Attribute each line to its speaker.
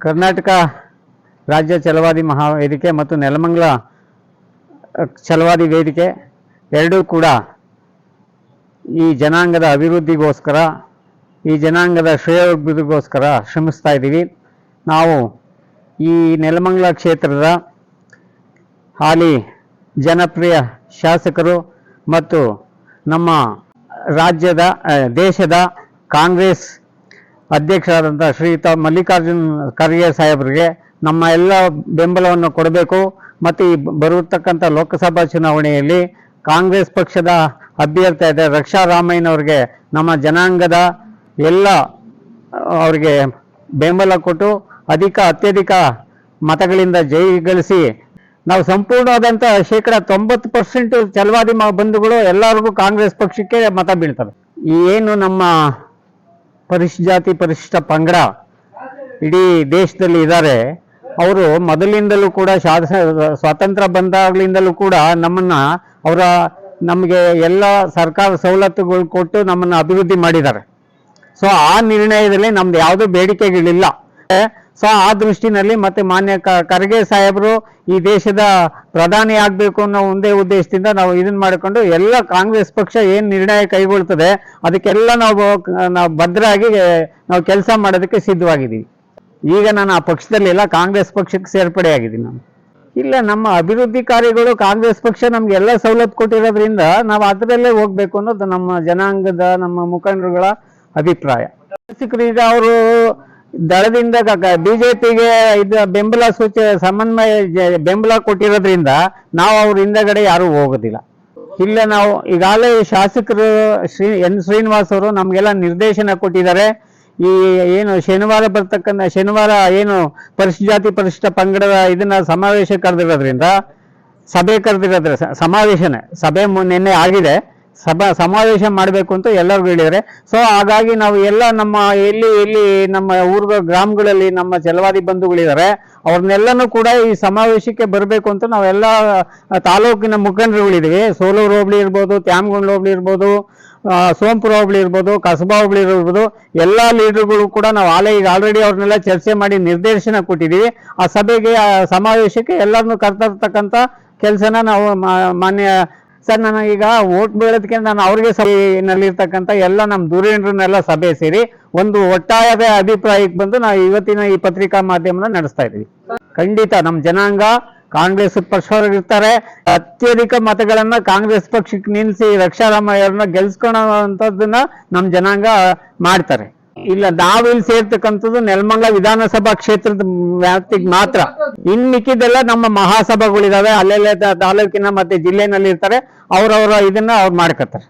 Speaker 1: ಕರ್ನಾಟಕ ರಾಜ್ಯ ಛಲವಾದಿ ಮಹಾವೇದಿಕೆ ಮತ್ತು ನೆಲಮಂಗಲ ಚಲವಾದಿ ವೇದಿಕೆ ಎರಡೂ ಕೂಡ ಈ ಜನಾಂಗದ ಅಭಿವೃದ್ಧಿಗೋಸ್ಕರ, ಈ ಜನಾಂಗದ ಶ್ರೇಯೋಭಿವೃದ್ಧಿಗೋಸ್ಕರ ಶ್ರಮಿಸ್ತಾ ಇದ್ದೀವಿ. ನಾವು ಈ ನೆಲಮಂಗಲ ಕ್ಷೇತ್ರದ ಹಾಲಿ ಜನಪ್ರಿಯ ಶಾಸಕರು ಮತ್ತು ನಮ್ಮ ರಾಜ್ಯದ ದೇಶದ ಕಾಂಗ್ರೆಸ್ ಅಧ್ಯಕ್ಷರಾದಂಥ ಶ್ರೀಯುತ ಮಲ್ಲಿಕಾರ್ಜುನ್ ಖರ್ಗೆ ಸಾಹೇಬರಿಗೆ ನಮ್ಮ ಎಲ್ಲ ಬೆಂಬಲವನ್ನು ಕೊಡಬೇಕು. ಮತ್ತು ಈ ಬರುತ್ತಕ್ಕಂಥ ಲೋಕಸಭಾ ಚುನಾವಣೆಯಲ್ಲಿ ಕಾಂಗ್ರೆಸ್ ಪಕ್ಷದ ಅಭ್ಯರ್ಥಿ ಆದ ರಕ್ಷಾ ರಾಮಯ್ಯನವ್ರಿಗೆ ನಮ್ಮ ಜನಾಂಗದ ಎಲ್ಲ ಅವರಿಗೆ ಬೆಂಬಲ ಕೊಟ್ಟು ಅಧಿಕ ಅತ್ಯಧಿಕ ಮತಗಳಿಂದ ಜಯಗಳಿಸಿ ನಾವು ಸಂಪೂರ್ಣವಾದಂಥ ಶೇಕಡ ತೊಂಬತ್ತು ಪರ್ಸೆಂಟ್ ಚಲವಾದಿ ಬಂಧುಗಳು ಎಲ್ಲರಿಗೂ ಕಾಂಗ್ರೆಸ್ ಪಕ್ಷಕ್ಕೆ ಮತ ಬೀಳ್ತವೆ. ಏನು ನಮ್ಮ ಪರಿಶಿಷ್ಟ ಜಾತಿ ಪರಿಶಿಷ್ಟ ಪಂಗಡ ಇಡೀ ದೇಶದಲ್ಲಿ ಇದ್ದಾರೆ. ಅವರು ಮೊದಲಿಂದಲೂ ಕೂಡ ಸ್ವಾತಂತ್ರ್ಯ ಬಂದಾಗ್ಲಿಂದಲೂ ಕೂಡ ನಮ್ಮನ್ನ ಅವರ ನಮಗೆ ಎಲ್ಲ ಸರ್ಕಾರ ಸವಲತ್ತುಗಳು ಕೊಟ್ಟು ನಮ್ಮನ್ನ ಅಭಿವೃದ್ಧಿ ಮಾಡಿದ್ದಾರೆ. ಸೊ ಆ ನಿರ್ಣಯದಲ್ಲಿ ನಮ್ದು ಯಾವುದೇ ಬೇಡಿಕೆಗಳಿಲ್ಲ. ಸೊ ಆ ದೃಷ್ಟಿನಲ್ಲಿ ಮತ್ತೆ ಮಾನ್ಯ ಖರ್ಗೆ ಸಾಹೇಬರು ಈ ದೇಶದ ಪ್ರಧಾನಿ ಆಗ್ಬೇಕು ಅನ್ನೋ ಒಂದೇ ಉದ್ದೇಶದಿಂದ ನಾವು ಇದನ್ನ ಮಾಡಿಕೊಂಡು ಎಲ್ಲ ಕಾಂಗ್ರೆಸ್ ಪಕ್ಷ ಏನ್ ನಿರ್ಣಯ ಕೈಗೊಳ್ತದೆ, ಅದಕ್ಕೆಲ್ಲ ನಾವು ನಾವು ಭದ್ರಾಗಿ, ನಾವು ಕೆಲಸ ಮಾಡೋದಕ್ಕೆ ಸಿದ್ಧವಾಗಿದ್ದೀವಿ. ಈಗ ನಾನು ಆ ಪಕ್ಷದಲ್ಲಿ ಎಲ್ಲ ಕಾಂಗ್ರೆಸ್ ಪಕ್ಷಕ್ಕೆ ಸೇರ್ಪಡೆ ಆಗಿದ್ದೀನಿ ನಾನು. ಇಲ್ಲ, ನಮ್ಮ ಅಭಿವೃದ್ಧಿ ಕಾರ್ಯಗಳು ಕಾಂಗ್ರೆಸ್ ಪಕ್ಷ ನಮ್ಗೆ ಎಲ್ಲ ಸವಲತ್ತು ಕೊಟ್ಟಿರೋದ್ರಿಂದ ನಾವು ಅದರಲ್ಲೇ ಹೋಗ್ಬೇಕು ಅನ್ನೋದು ನಮ್ಮ ಜನಾಂಗದ, ನಮ್ಮ ಮುಖಂಡರುಗಳ ಅಭಿಪ್ರಾಯ. ಈಗ ಅವರು ದಳದಿಂದ ಬಿಜೆಪಿಗೆ ಇದು ಬೆಂಬಲ ಸೂಚ, ಸಮನ್ವಯ ಬೆಂಬಲ ಕೊಟ್ಟಿರೋದ್ರಿಂದ ನಾವು ಅವ್ರ ಹಿಂದಗಡೆ ಯಾರು ಹೋಗೋದಿಲ್ಲ. ಇಲ್ಲೇ ನಾವು, ಈಗಾಗಲೇ ಶಾಸಕರು ಶ್ರೀ, ಎನ್ ಶ್ರೀನಿವಾಸ್ ಅವರು ನಮಗೆಲ್ಲ ನಿರ್ದೇಶನ ಕೊಟ್ಟಿದ್ದಾರೆ. ಈ ಏನು ಶನಿವಾರ ಬರ್ತಕ್ಕಂಥ, ಶನಿವಾರ ಏನು ಪರಿಶಿಷ್ಟ ಜಾತಿ ಪರಿಶಿಷ್ಟ ಪಂಗಡದ ಇದನ್ನ ಸಮಾವೇಶ ಕರೆದಿರೋದ್ರಿಂದ, ಸಭೆ ಕರೆದಿರೋದ್ರ ಸಮಾವೇಶನೇ, ಸಭೆ ನಿನ್ನೆ ಆಗಿದೆ. ಸಭಾ ಸಮಾವೇಶ ಮಾಡಬೇಕು ಅಂತ ಎಲ್ಲರಿಗೂ ಹೇಳಿದ್ರೆ ಸೊ ಹಾಗಾಗಿ ನಾವು ಎಲ್ಲ ನಮ್ಮ ಎಲ್ಲಿ ಎಲ್ಲಿ ನಮ್ಮ ಊರ್ಗ ಗ್ರಾಮಗಳಲ್ಲಿ ನಮ್ಮ ಜಲವಾದಿ ಬಂಧುಗಳಿದ್ದಾರೆ. ಅವ್ರನ್ನೆಲ್ಲನೂ ಕೂಡ ಈ ಸಮಾವೇಶಕ್ಕೆ ಬರಬೇಕು ಅಂತ ನಾವೆಲ್ಲ ತಾಲೂಕಿನ ಮುಖಂಡರುಗಳಿದ್ದೀವಿ. ಸೋಲೂರು ಹೋಬಳಿ ಇರ್ಬೋದು ತ್ಯಾಮಗೊಂಡ್ ಹೋಬಳಿ ಇರ್ಬೋದು ಸೋಂಪುರ ಹೋಬಳಿ ಇರ್ಬೋದು, ಕಸಬಾ ಹೋಬಳಿ ಇರ್ಬೋದು, ಎಲ್ಲ ಲೀಡರ್ಗಳು ಕೂಡ ನಾವು ಆಲೇ, ಈಗ ಆಲ್ರೆಡಿ ಅವ್ರನ್ನೆಲ್ಲ ಚರ್ಚೆ ಮಾಡಿ ನಿರ್ದೇಶನ ಕೊಟ್ಟಿದ್ದೀವಿ. ಆ ಸಭೆಗೆ, ಆ ಸಮಾವೇಶಕ್ಕೆ ಎಲ್ಲರನ್ನೂ ಕರ್ತರ್ತಕ್ಕಂಥ ಕೆಲಸನ ನಾವು ಮಾನ್ಯ ಸರ್, ನನಗೀಗ ಓಟ್ ಬೀಳೋದಕ್ಕೆ ನಾನು ಅವ್ರಿಗೆ ಸಭೆಯಲ್ಲಿರ್ತಕ್ಕಂಥ ಎಲ್ಲ ನಮ್ಮ ಧುರೀಣರನ್ನೆಲ್ಲ ಸಭೆ ಸೇರಿ ಒಂದು ಒಟ್ಟಾಯದ ಅಭಿಪ್ರಾಯಕ್ಕೆ ಬಂದು ನಾವು ಇವತ್ತಿನ ಈ ಪತ್ರಿಕಾ ಮಾಧ್ಯಮನ ನಡೆಸ್ತಾ ಇದ್ದೀವಿ. ಖಂಡಿತ ನಮ್ಮ ಜನಾಂಗ, ಕಾಂಗ್ರೆಸ್ ಪಕ್ಷದವರಿರ್ತಾರೆ. ಅತ್ಯಧಿಕ ಮತಗಳನ್ನ ಕಾಂಗ್ರೆಸ್ ಪಕ್ಷಕ್ಕೆ ನಿಲ್ಲಿಸಿ ರಕ್ಷಾರಾಮಯ್ಯವ್ರನ್ನ ಗೆಲ್ಸ್ಕೊಳ್ಳೋಂಥದ್ದನ್ನ ನಮ್ಮ ಜನಾಂಗ ಮಾಡ್ತಾರೆ. ಇಲ್ಲ, ನಾವಿಲ್ಲಿ ಸೇರ್ತಕ್ಕಂಥದ್ದು ನೆಲಮಂಗಲ ವಿಧಾನಸಭಾ ಕ್ಷೇತ್ರದ ವ್ಯಾಪ್ತಿಗೆ ಮಾತ್ರ. ಇನ್ ಮಿಕ್ಕಿದ್ದೆಲ್ಲ ನಮ್ಮ ಮಹಾಸಭಾಗಳಿದಾವೆ ಅಲ್ಲೆಲ್ಲ ತಾಲೂಕಿನ ಮತ್ತೆ ಜಿಲ್ಲೆನಲ್ಲಿ ಇರ್ತಾರೆ ಅವ್ರವ್ರ ಇದನ್ನ ಅವ್ರು ಮಾಡ್ಕೊತಾರೆ